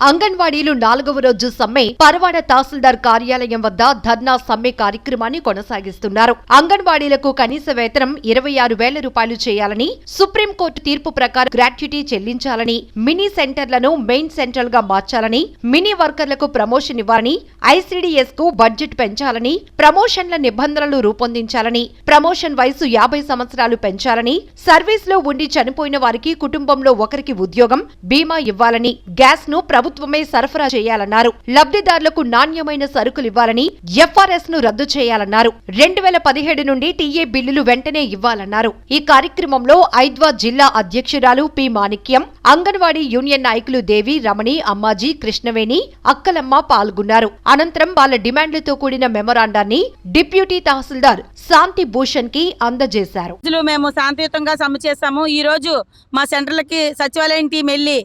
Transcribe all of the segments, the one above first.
అంగన్వాడీలు నాలుగవ రోజు సమ్మె పరవాడ తహసీల్దార్ కార్యాలయం వద్ద ధర్నా సమ్మె కార్యక్రమాన్ని కొనసాగిస్తున్నారు. అంగన్వాడీలకు కనీస వేతనం ఇరవై ఆరు వేల రూపాయలు చేయాలని సుప్రీంకోర్టు తీర్పు ప్రకారం గ్రాట్యుటీ చెల్లించాలని మినీ సెంటర్లను మెయిన్ సెంటర్గా మార్చాలని మినీ వర్కర్లకు ప్రమోషన్ ఇవ్వాలని ఐసీడీఎస్కు బడ్జెట్ పెంచాలని ప్రమోషన్ల నిబంధనలు రూపొందించాలని ప్రమోషన్ వయసు యాభై సంవత్సరాలు పెంచాలని సర్వీస్లో ఉండి చనిపోయిన వారికి కుటుంబంలో ఒకరికి ఉద్యోగం బీమా ఇవ్వాలని గ్యాస్ను ప్రభుత్వమే సరఫరా చేయాలన్నారు. లబ్ధిదారులకు నాణ్యమైన సరుకులు ఇవ్వాలని ఎఫ్ఆర్ఎస్ను రద్దు చేయాలన్నారు. రెండు వేల పదిహేడు నుండి టీఏ బిల్లులు వెంటనే ఇవ్వాలన్నారు. ఈ కార్యక్రమంలో ఐద్వా జిల్లా అధ్యక్షురాలు పి మాణిక్యం అంగన్వాడీ యూనియన్ నాయకులు దేవి రమణి అమ్మాజీ కృష్ణవేణి అక్కలమ్మ పాల్గొన్నారు. అనంతరం వాళ్ళ డిమాండ్లతో కూడిన మెమొరాండాన్ని డిప్యూటీ తహసీల్దార్ శాంతి భూషణ్కి అందజేశారు మేము శాంతియుతంగా సమ్మె చేస్తాము. ఈ రోజు మా సెంటర్లకి సచివాలయం టీం వెళ్ళి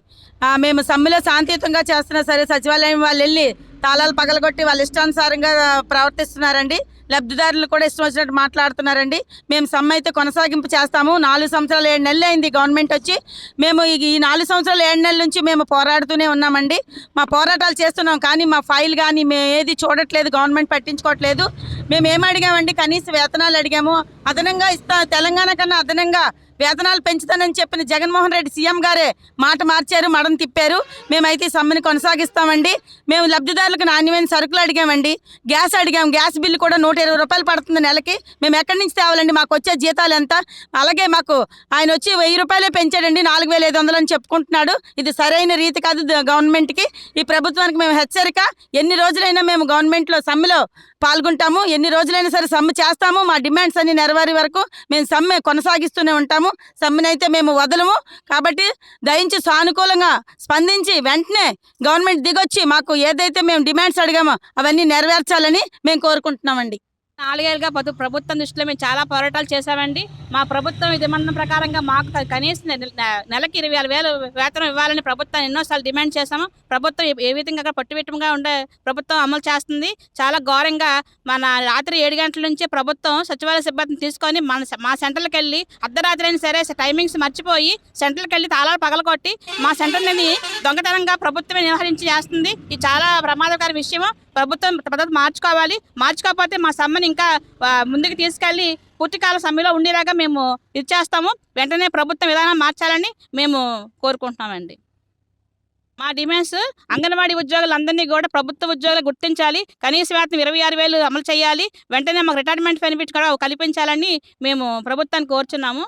మేము సమ్మెలో శాంతియుతంగా చేస్తున్నా సరే సచివాలయం వాళ్ళు వెళ్ళి తాళాలు పగలగొట్టి వాళ్ళ ఇష్టానుసారంగా ప్రవర్తిస్తున్నారండి. లబ్ధిదారులు కూడా ఇష్టం వచ్చినట్టు మాట్లాడుతున్నారండి. మేము సమ్మె అయితే కొనసాగింపు చేస్తాము. నాలుగు సంవత్సరాలు ఏడు నెలలు అయింది గవర్నమెంట్ వచ్చి. మేము ఈ నాలుగు సంవత్సరాలు ఏడు నెలల నుంచి మేము పోరాడుతూనే ఉన్నామండి. మా పోరాటాలు చేస్తున్నాం కానీ మా ఫైల్ కానీ మేము ఏది చూడట్లేదు గవర్నమెంట్ పట్టించుకోవట్లేదు. మేము ఏం అడిగామండి? కనీస వేతనాలు అడిగాము. అదనంగా ఇస్తా తెలంగాణ కన్నా అదనంగా వేతనాలు పెంచుతానని చెప్పిన జగన్మోహన్ రెడ్డి సీఎం గారే మాట మార్చారు మడం తిప్పారు. మేమైతే సమ్మెను కొనసాగిస్తామండి. మేము లబ్ధిదారులకు నాణ్యమైన సరుకులు అడిగామండి. గ్యాస్ అడిగాం. గ్యాస్ బిల్లు కూడా నూట ఇరవై రూపాయలు పడుతుంది నెలకి. మేము ఎక్కడి నుంచి తేవాలండి? మాకు వచ్చే జీతాలు ఎంత? అలాగే మాకు ఆయన వచ్చి వెయ్యి రూపాయలే పెంచాడండి. నాలుగు వేల ఐదు వందలు అని చెప్పుకుంటున్నాడు. ఇది సరైన రీతి కాదు గవర్నమెంట్కి. ఈ ప్రభుత్వానికి మేము హెచ్చరిక. ఎన్ని రోజులైనా మేము గవర్నమెంట్లో సమ్మెలో పాల్గొంటాము. ఎన్ని రోజులైనా సరే సమ్మె చేస్తాము. మా డిమాండ్స్ అన్ని నెరవేరే వరకు మేము సమ్మె కొనసాగిస్తూనే ఉంటాము. సమ్మెనైతే మేము వదలము. కాబట్టి దయించి సానుకూలంగా స్పందించి వెంటనే గవర్నమెంట్ దిగొచ్చి మాకు ఏదైతే మేము డిమాండ్స్ అడిగామో అవన్నీ నెరవేర్చాలని మేము కోరుకుంటున్నామండి. నాలుగేళ్ళుగా పదు ప్రభుత్వం దృష్టిలో మేము చాలా పోరాటాలు చేశామండి. మా ప్రభుత్వం ఇది ప్రకారంగా మాకు కనీసం నెల- నెలకి ఇరవై ఆరు వేలు వేతనం ఇవ్వాలని ప్రభుత్వం ఎన్నోసార్లు డిమాండ్ చేశాము. ప్రభుత్వం ఏ- విధంగా విధంగా పట్టుబిట్టంగా ఉండే ప్రభుత్వం అమలు చేస్తుంది. చాలా ఘోరంగా మన రాత్రి ఏడు గంటల నుంచి ప్రభుత్వం సచివాలయ సిబ్బందిని తీసుకొని మన మా సెంటర్కి వెళ్ళి అర్ధరాత్రి అయినా సరే టైమింగ్స్ మర్చిపోయి సెంటర్కి వెళ్ళి తాళాలు పగలగొట్టి మా సెంటర్ని దొంగతనంగా ప్రభుత్వమే నిర్వహించి చేస్తుంది. ఇది చాలా ప్రమాదకర విషయం ప్రభుత్వం పద్ధతి మార్చుకోవాలి. మార్చుకోకపోతే మా సమ్మెను ఇంకా ముందుకు తీసుకెళ్ళి పూర్తికాల సమ్మెలో ఉండేలాగా మేము ఇది చేస్తాము. వెంటనే ప్రభుత్వం విధానం మార్చాలని మేము కోరుకుంటున్నామండి. మా డిమాండ్స్ అంగన్వాడీ ఉద్యోగులందరినీ కూడా ప్రభుత్వ ఉద్యోగులు గుర్తించాలి. కనీస వేతనం ఇరవై ఆరు వేలు అమలు చేయాలి. వెంటనే మాకు రిటైర్మెంట్ బెనిఫిట్ కూడా కల్పించాలని మేము ప్రభుత్వాన్ని కోరుచున్నాము.